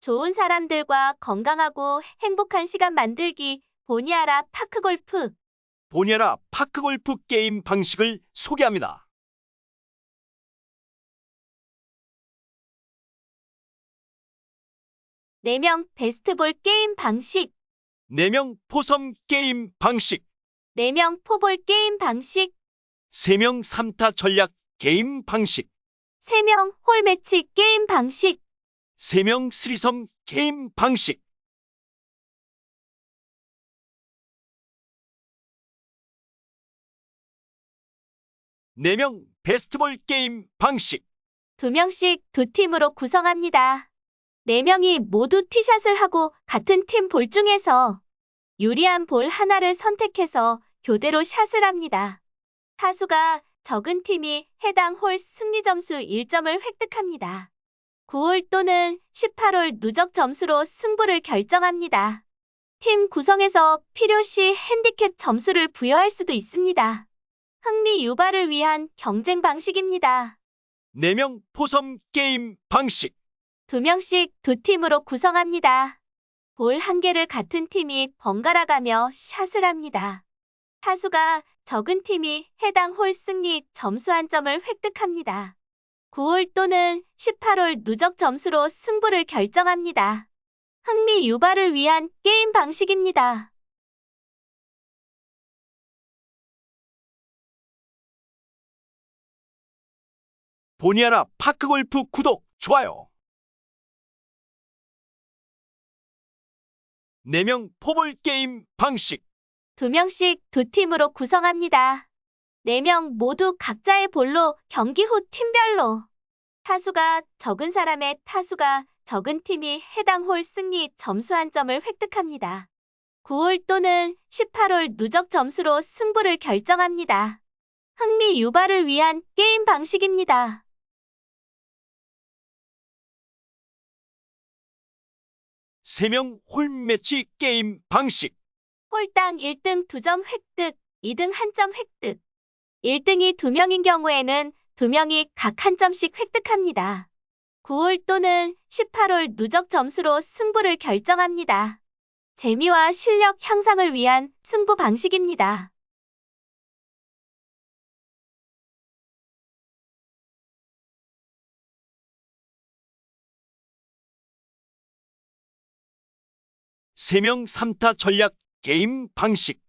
좋은 사람들과 건강하고 행복한 시간 만들기 보니아라 파크골프. 보니아라 파크골프 게임 방식을 소개합니다. 네명 베스트볼 게임 방식. 4명 포섬 게임 방식, 네명 포볼 게임 방식. 3명 3타 전략 게임 방식, 세명 홀매치 게임 방식 3명 스리섬 게임 방식, 네 명 베스트볼 게임 방식, 두 명씩 두 팀으로 구성합니다. 네 명이 모두 티샷을 하고 같은 팀 볼 중에서 유리한 볼 하나를 선택해서 교대로 샷을 합니다. 타수가 적은 팀이 해당 홀 승리 점수 1점을 획득합니다. 9홀 또는 18홀 누적 점수로 승부를 결정합니다. 팀 구성에서 필요시 핸디캡 점수를 부여할 수도 있습니다. 흥미 유발을 위한 경쟁 방식입니다. 4명 포섬 게임 방식, 두 명씩 두 팀으로 구성합니다. 볼 한 개를 같은 팀이 번갈아 가며 샷을 합니다. 타수가 적은 팀이 해당 홀 승리 점수 한 점을 획득합니다. 9홀 또는 18홀 누적 점수로 승부를 결정합니다. 흥미 유발을 위한 게임 방식입니다. 보니아라 파크골프 구독, 좋아요. 4명 포볼 게임 방식, 두 명씩 두 팀으로 구성합니다. 네명 모두 각자의 볼로 경기 후 팀별로 타수가 적은 사람의 타수가 적은 팀이 해당 홀 승리 점수 한 점을 획득합니다. 9홀 또는 18홀 누적 점수로 승부를 결정합니다. 흥미 유발을 위한 게임 방식입니다. 세명 홀매치 게임 방식, 홀당 1등 2점 획득, 2등 1점 획득. 1등이 2명인 경우에는 2명이 각 한 점씩 획득합니다. 9홀 또는 18홀 누적 점수로 승부를 결정합니다. 재미와 실력 향상을 위한 승부 방식입니다. 세명 3타 전략 게임 방식,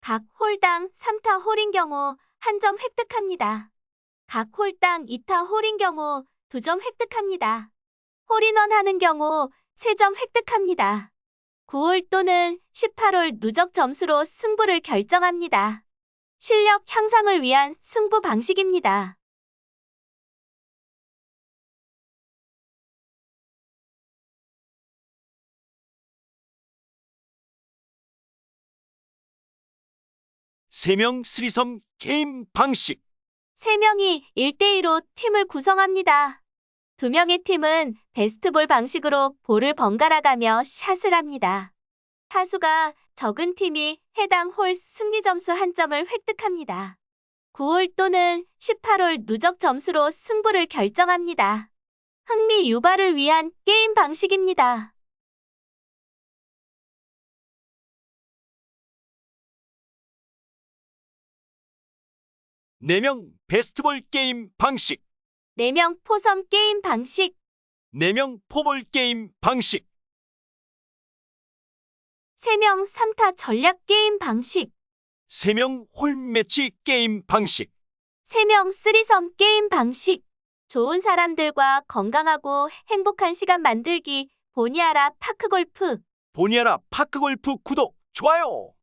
각 홀당 3타 홀인 경우 한 점 획득합니다. 각 홀당 2타 홀인 경우 2점 획득합니다. 홀인원 하는 경우 3점 획득합니다. 9홀 또는 18홀 누적 점수로 승부를 결정합니다. 실력 향상을 위한 승부 방식입니다. 세명 스리섬 게임 방식, 3명이 1대2로 팀을 구성합니다. 2명의 팀은 베스트볼 방식으로 볼을 번갈아 가며 샷을 합니다. 타수가 적은 팀이 해당 홀 승리 점수 한 점을 획득합니다. 9홀 또는 18홀 누적 점수로 승부를 결정합니다. 흥미 유발을 위한 게임 방식입니다. 네명 베스트볼 게임 방식, 4명 포섬 게임 방식, 4명 포볼 게임 방식, 3명 3타 전략 게임 방식, 세명 홀매치 게임 방식, 3명 쓰리섬 게임 방식. 좋은 사람들과 건강하고 행복한 시간 만들기. 보니아라 파크골프. 보니아라 파크골프 구독, 좋아요.